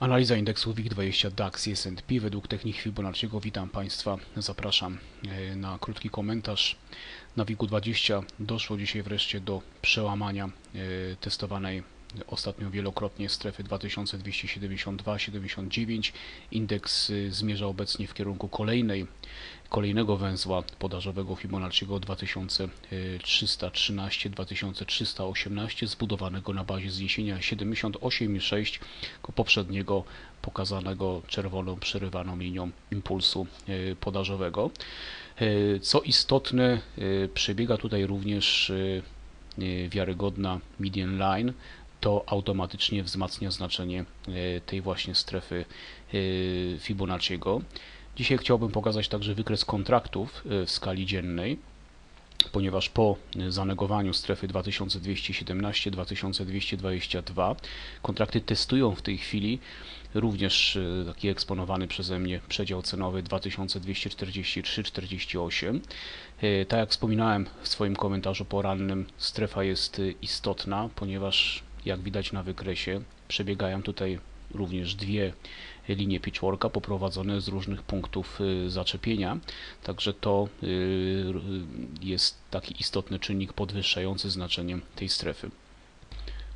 Analiza indeksu WIG20 DAX i S&P według techniki Fibonacciego. Witam Państwa, zapraszam e, na krótki komentarz. Na WIG20 doszło dzisiaj wreszcie do przełamania e, testowanej ostatnio wielokrotnie strefy 2272-79. Indeks e, zmierza obecnie w kierunku kolejnej, kolejnego węzła podażowego Fibonacciego 2313-2318 zbudowanego na bazie zniesienia 78,6 poprzedniego pokazanego czerwoną przerywaną linią impulsu e, podażowego. E, co istotne, przebiega tutaj również wiarygodna median line, to automatycznie wzmacnia znaczenie tej właśnie strefy Fibonacciego. Dzisiaj chciałbym pokazać także wykres kontraktów w skali dziennej ponieważ po zanegowaniu strefy 2217-2222 kontrakty testują w tej chwili również e, taki eksponowany przeze mnie przedział cenowy 2243-48. E, tak jak wspominałem w swoim komentarzu porannym, strefa jest e, istotna, ponieważ jak widać na wykresie przebiegają tutaj również dwie linie pitchworka poprowadzone z różnych punktów y, zaczepienia, także to y, jest taki istotny czynnik podwyższający znaczenie tej strefy.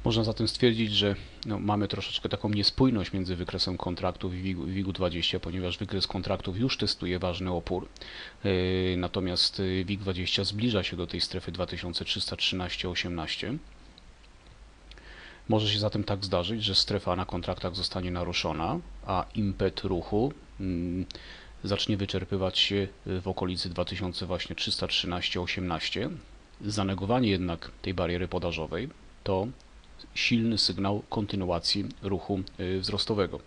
Można zatem stwierdzić, że no, mamy troszeczkę taką niespójność między wykresem kontraktów i WIG-20, ponieważ wykres kontraktów już testuje ważny opór, yy, natomiast WIG-20 zbliża się do tej strefy 2313-18. Może się zatem tak zdarzyć, że strefa na kontraktach zostanie naruszona, a impet ruchu mm, zacznie wyczerpywać się w okolicy 2313-18. Zanegowanie jednak tej bariery podażowej to silny sygnał kontynuacji ruchu y, wzrostowego.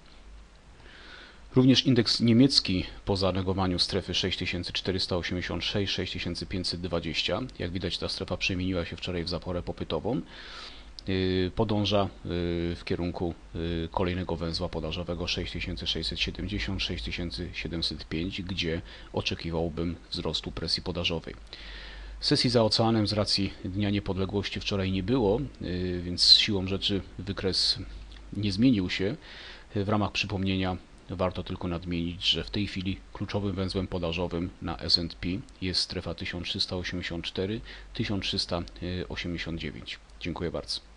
Również indeks niemiecki po zanegowaniu strefy 6486-6520, jak widać ta strefa przemieniła się wczoraj w zaporę popytową, podąża y, w kierunku y, kolejnego węzła podażowego 6670-6705, gdzie oczekiwałbym wzrostu presji podażowej. Sesji za oceanem z racji Dnia Niepodległości wczoraj nie było, więc siłą rzeczy wykres nie zmienił się. W ramach przypomnienia warto tylko nadmienić, że w tej chwili kluczowym węzłem podażowym na S&P jest strefa 1384-1389. Dziękuję bardzo.